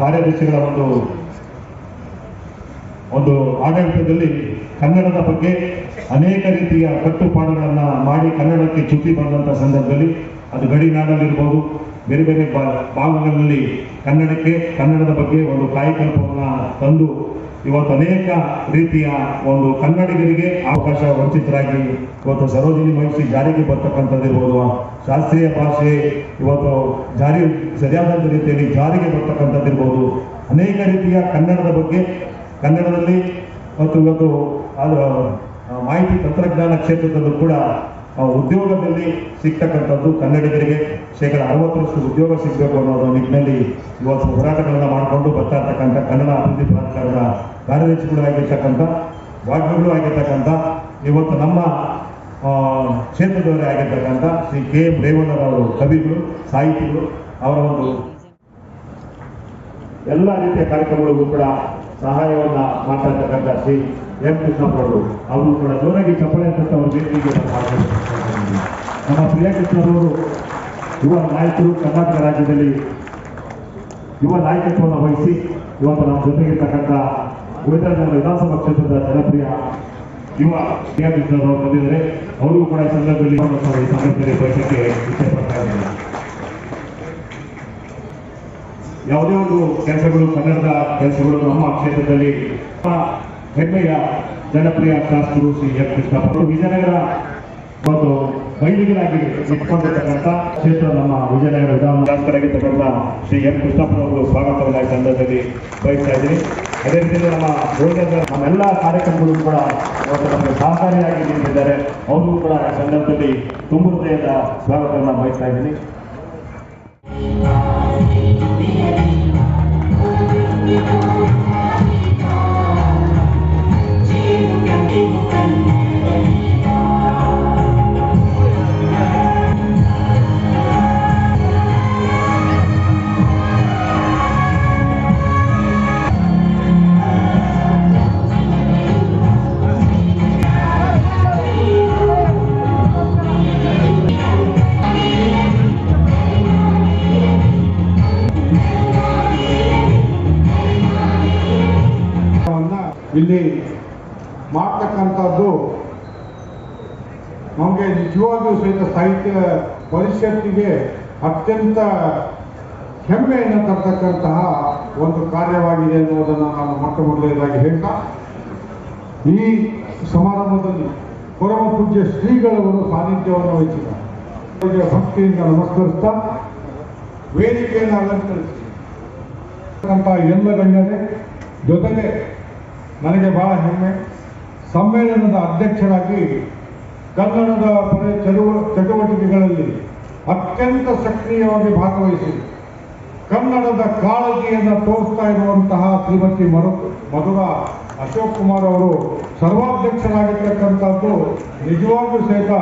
ಕಾರ್ಯದರ್ಶಿಗಳ ಒಂದು ಒಂದು ಆಡಳಿತದಲ್ಲಿ ಕನ್ನಡದ ಬಗ್ಗೆ ಅನೇಕ ರೀತಿಯ ಕಟ್ಟುಪಾಡುಗಳನ್ನು ಮಾಡಿ ಕನ್ನಡಕ್ಕೆ ಚ್ಯುತಿ ಬಂದಂಥ ಸಂದರ್ಭದಲ್ಲಿ ಅದು ಗಡಿನಾಡಲ್ಲಿರ್ಬೋದು ಬೇರೆ ಬೇರೆ ಭಾಗಗಳಲ್ಲಿ ಕನ್ನಡಕ್ಕೆ, ಕನ್ನಡದ ಬಗ್ಗೆ ಒಂದು ಕಾಯಕಲ್ಪವನ್ನು ತಂದು ಇವತ್ತು ಅನೇಕ ರೀತಿಯ ಒಂದು ಕನ್ನಡಿಗರಿಗೆ ಅವಕಾಶ ವಂಚಿತರಾಗಿ ಇವತ್ತು ಸರೋಜಿನಿ ಮಹಿಷಿ ಜಾರಿಗೆ ಬರ್ತಕ್ಕಂಥದ್ದಿರ್ಬೋದು ಶಾಸ್ತ್ರೀಯ ಭಾಷೆ ಇವತ್ತು ಜಾರಿ ಸರಿಯಾದ ರೀತಿಯಲ್ಲಿ ಜಾರಿಗೆ ಬರ್ತಕ್ಕಂಥದ್ದಿರ್ಬೋದು ಅನೇಕ ರೀತಿಯ ಕನ್ನಡದ ಬಗ್ಗೆ, ಕನ್ನಡದಲ್ಲಿ ಮತ್ತು ಇವತ್ತು ಅದು ಮಾಹಿತಿ ತಂತ್ರಜ್ಞಾನ ಕ್ಷೇತ್ರದಲ್ಲೂ ಕೂಡ ಆ, ಉದ್ಯೋಗದಲ್ಲಿ ಸಿಗ್ತಕ್ಕಂಥದ್ದು ಕನ್ನಡಿಗರಿಗೆ ಶೇಕಡ ಅರವತ್ತರಷ್ಟು ಉದ್ಯೋಗ ಸಿಗಬೇಕು ಅನ್ನೋದು ನಿಟ್ಟಿನಲ್ಲಿ ಇವತ್ತು ಹೋರಾಟಗಳನ್ನು ಮಾಡಿಕೊಂಡು ಬರ್ತಾ ಇರ್ತಕ್ಕಂಥ ಕನ್ನಡ ಅಭಿವೃದ್ಧಿ ಪ್ರಾಧಿಕಾರದ ಕಾರ್ಯದರ್ಶಿಗಳು ಆಗಿರ್ತಕ್ಕಂಥ ವಾಗ್ಮಿಗಳು ಆಗಿರ್ತಕ್ಕಂಥ ಇವತ್ತು ನಮ್ಮ ಕ್ಷೇತ್ರದವರೇ ಆಗಿರ್ತಕ್ಕಂಥ ಶ್ರೀ ಕೆ ಎಂ ರೇವಣ್ಣರವರು ಕವಿಗಳು ಸಾಹಿತಿಗಳು ಅವರ ಒಂದು ಎಲ್ಲ ರೀತಿಯ ಕಾರ್ಯಕ್ರಮಗಳಿಗೂ ಕೂಡ ಸಹಾಯವನ್ನ ಮಾಡ್ತಾ ಇರ್ತಕ್ಕಂಥ ಶ್ರೀ ಎಂ ಕೃಷ್ಣಪ್ಪರವರು ಅವರು ಕೂಡ ಜೋರಾಗಿ ಚಪ್ಪಳೆ ಅಂತ ಅವರು ಮಾಡ್ತಾರೆ. ನಮ್ಮ ಪ್ರಿಯ ಕೃಷ್ಣರವರು ಯುವ ನಾಯಕರು ಕರ್ನಾಟಕ ರಾಜ್ಯದಲ್ಲಿ ಯುವ ನಾಯಕತ್ವವನ್ನು ವಹಿಸಿ ಇವತ್ತು ನಮ್ಮ ಜೊತೆಗಿರ್ತಕ್ಕಂಥ ಗೋವಿಂದನಗರ ವಿಧಾನಸಭಾ ಕ್ಷೇತ್ರದ ಜನಪ್ರಿಯ ಯುವ ಪ್ರಿಯ ಕೃಷ್ಣರವರು ಬಂದಿದ್ದಾರೆ. ಅವರಿಗೂ ಕೂಡ ಈ ಸಂದರ್ಭದಲ್ಲಿ ಈ ಸಂದರ್ಭದಲ್ಲಿ ಬಯಸಕ್ಕೆ ಇಷ್ಟಪಡ್ತಾ ಯಾವುದೇ ಒಂದು ಕೆಲಸಗಳು ಕನ್ನಡದ ಕೆಲಸಗಳು ನಮ್ಮ ಕ್ಷೇತ್ರದಲ್ಲಿ ಹೆಮ್ಮೆಯ, ಜನಪ್ರಿಯ ಶಾಸಕರು ಶ್ರೀ ಎಂ ಕೃಷ್ಣಪ್ಪ ವಿಜಯನಗರ ಒಂದು ವೈದಿಕರಾಗಿ ಇಟ್ಕೊಂಡಿರ್ತಕ್ಕಂಥ ಕ್ಷೇತ್ರ ನಮ್ಮ ವಿಜಯನಗರ ವಿಧಾನ ಶಾಸಕರಾಗಿರ್ತಕ್ಕಂಥ ಶ್ರೀ ಎಂ ಕೃಷ್ಣಪ್ಪನವರು ಸ್ವಾಗತವನ್ನ ಈ ಸಂದರ್ಭದಲ್ಲಿ ಬಯಸ್ತಾ ಇದ್ದೀನಿ. ಅದೇ ರೀತಿಯಲ್ಲಿ ನಮ್ಮ ಗೋಲ್ಡನ್ ನಮ್ಮೆಲ್ಲ ಕಾರ್ಯಕ್ರಮಗಳು ಕೂಡ ಇವತ್ತು ನಮಗೆ ಸಹಕಾರಿಯಾಗಿ ನಿಂತಿದ್ದಾರೆ. ಅವರು ಕೂಡ ಈ ಸಂದರ್ಭದಲ್ಲಿ ತುಂಬ ಹೃದಯದ ಸ್ವಾಗತವನ್ನು ಬಯಸ್ತಾ ಇದ್ದೀನಿ. thank you ಮಾಡ್ತಕ್ಕಂಥದ್ದು ನಮಗೆ ನಿಜವಾಗಿಯೂ ಸಹಿತ ಸಾಹಿತ್ಯ ಪರಿಷತ್ತಿಗೆ ಅತ್ಯಂತ ಹೆಮ್ಮೆಯನ್ನು ತರ್ತಕ್ಕಂತಹ ಒಂದು ಕಾರ್ಯವಾಗಿದೆ ಎನ್ನುವುದನ್ನು ನಾನು ಮೊಟ್ಟ ಮೊದಲನೇದಾಗಿ ಹೇಳ್ತಾ, ಈ ಸಮಾರಂಭದಲ್ಲಿ ಪರಮ ಪೂಜ್ಯ ಶ್ರೀಗಳವರು ಸಾನ್ನಿಧ್ಯವನ್ನು ವಹಿಸಿದ್ದಾರೆ. ಭಕ್ತಿಯಿಂದ ನಮಸ್ಕರಿಸ್ತಾ, ವೇದಿಕೆಯನ್ನು ಅಲಂಕರಿಸಿ ಎಲ್ಲ ಗಣ್ಯರೇ, ಜೊತೆಗೆ ನನಗೆ ಬಹಳ ಹೆಮ್ಮೆ. ಸಮ್ಮೇಳನದ ಅಧ್ಯಕ್ಷರಾಗಿ ಕನ್ನಡದ ಪರ ಚಳುವ ಚಟುವಟಿಕೆಗಳಲ್ಲಿ ಅತ್ಯಂತ ಸಕ್ರಿಯವಾಗಿ ಭಾಗವಹಿಸಿ ಕನ್ನಡದ ಕಾಳಜಿಯನ್ನು ತೋರಿಸ್ತಾ ಇರುವಂತಹ ಶ್ರೀಮತಿ ಮರು, ಮಧುರ ಅಶೋಕ್ ಕುಮಾರ್ ಅವರು ಸರ್ವಾಧ್ಯಕ್ಷರಾಗಿರ್ತಕ್ಕಂಥದ್ದು ನಿಜವಾಗೂ ಸಹಿತ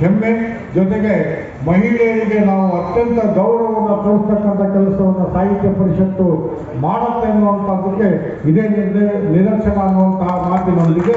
ಹೆಮ್ಮೆ ಜೊತೆಗೆ ಮಹಿಳೆಯರಿಗೆ ನಾವು ಅತ್ಯಂತ ಗೌರವವನ್ನು ತೋರಿಸ್ತಕ್ಕಂಥ ಕೆಲಸವನ್ನು ಸಾಹಿತ್ಯ ಪರಿಷತ್ತು ಮಾಡುತ್ತೆ ಅನ್ನುವಂಥದ್ದಕ್ಕೆ ಇದೇ ನಿದರ್ಶನ ಅನ್ನುವಂತಹ ಮಾತಿನೊಂದಿಗೆ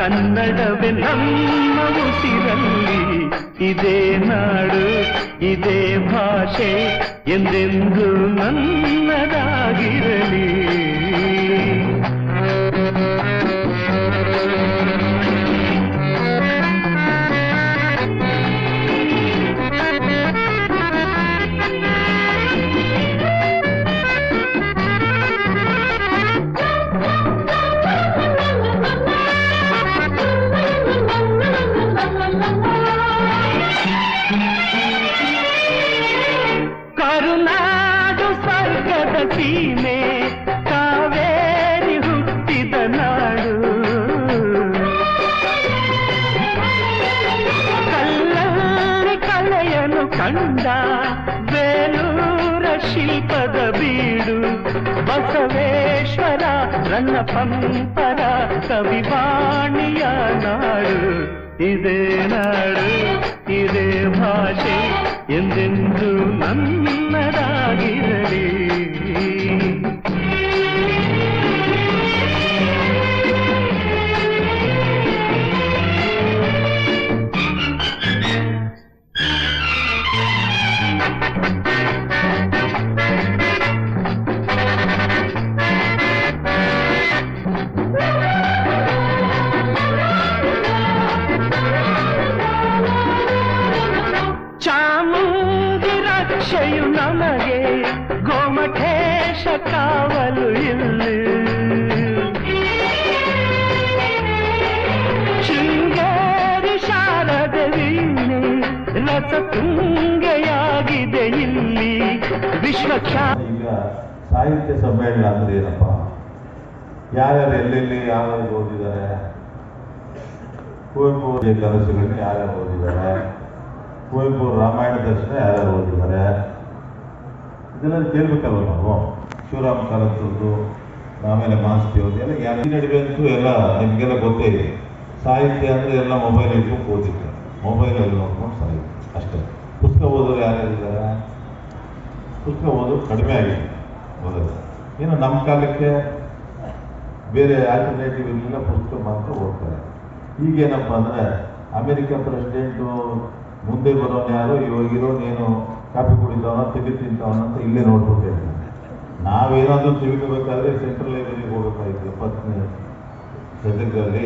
ಕನ್ನಡವೇ ನಮ್ಮ ಉಸಿರಲ್ಲಿ ಇದೇ ನಾಡು ಇದೇ ಭಾಷೆ ಎಂದೆಂದು ನನ್ನದಾಗಿರಲಿ. ಕಂಡ ಬೇಲೂರ ಶಿಲ್ಪದ ಬೀಡು, ಬಸವೇಶ್ವರ ರನ್ನ ಪಂಪರ ಕವಿವಾಣಿಯ ನಾಡು. ಇದೇ ನಾಡು, ಇದೇ ಭಾಷೆ, ಎಂದೆಂದು ನನ್ನದಾಗಿರಲಿ. ರಕ್ಷೆಯು ನಮಗೆ ಗೋಮಠೇಶ ಕಾವಲು ಇಲ್ಲಿ. ಶೃಂಗೇರಿ ಶಾರದೆ ವೀಣೆ ರಸ ತುಂಗೆಯಾಗಿದೆ ಇಲ್ಲಿ. ವಿಶ್ವಖ್ಯಾ ಈಗ ಸಾಹಿತ್ಯ ಸಮ್ಮೇಳನ ಅಂದ್ರೆ ಏನಪ್ಪ? ಯಾರ್ಯಾರು ಎಲ್ಲೆಲ್ಲಿ ಯಾರು ಓದಿದ್ದಾರೆ? ಕನಸುಗಳನ್ನ ಯಾರ್ಯಾರು ಓದಿದ್ದಾರೆ? ಕುವೆಂಪು ರಾಮಾಯಣ ದರ್ಶನ ಯಾರ್ಯಾರು ಓದಿದ್ದಾರೆ? ಇದೆಲ್ಲ ಕೇಳ್ಬೇಕಲ್ವ ನಾವು? ಶಿವರಾಮ್ ಕಾರಂತರದ್ದು ಆಮೇಲೆ ಮಾಸ್ತಿ ಅವ್ರದ್ದು ಎಲ್ಲ ಯಾರು ನಡುವೆ ಅಂತೂ ಎಲ್ಲ ನಿಮಗೆಲ್ಲ ಗೊತ್ತೇ ಇದೆ. ಸಾಹಿತ್ಯ ಅಂದರೆ ಎಲ್ಲ ಮೊಬೈಲ್ ಇಟ್ಕೊಂಡು ಓದಿದ್ದಾರೆ ಮೊಬೈಲಲ್ಲಿ ನೋಡ್ಕೊಂಡು ಸಾಹಿತ್ಯ. ಅಷ್ಟೇ. ಪುಸ್ತಕ ಓದೋರು ಯಾರ್ಯಾರಿದ್ದಾರೆ ಪುಸ್ತಕ ಓದೋದು ಕಡಿಮೆ ಆಗಿದೆ ಓದೋದು ಏನು ನಮ್ಮ ಕಾಲಕ್ಕೆ ಬೇರೆ ಆಲ್ಟರ್ನೇಟಿವ್ ಇರಲಿಲ್ಲ, ಪುಸ್ತಕ ಮಾತ್ರ ಓದ್ತಾರೆ. ಈಗೇನಪ್ಪ ಅಂದರೆ ಅಮೆರಿಕ ಪ್ರೆಸಿಡೆಂಟು ಮುಂದೆ ಬರೋನು ಯಾರು ಇವಾಗ ಇರೋನೇನು ಕಾಫಿ ಕುಡಿತಾವನ ತಿಂಡಿ ತಿಂತವನ ಅಂತ ಇಲ್ಲೇ ನೋಡ್ಬಿಟ್ಟು ನಾವೇನಾದ್ರೂ ತಿಳ್ಕೋಬೇಕಾದ್ರೆ ಸೆಂಟ್ರಲ್ ಲೈಬ್ರರಿಗೆ ಹೋಗಬೇಕಾಗಿತ್ತು ಪತ್ನಿ ಗದಗದಲ್ಲಿ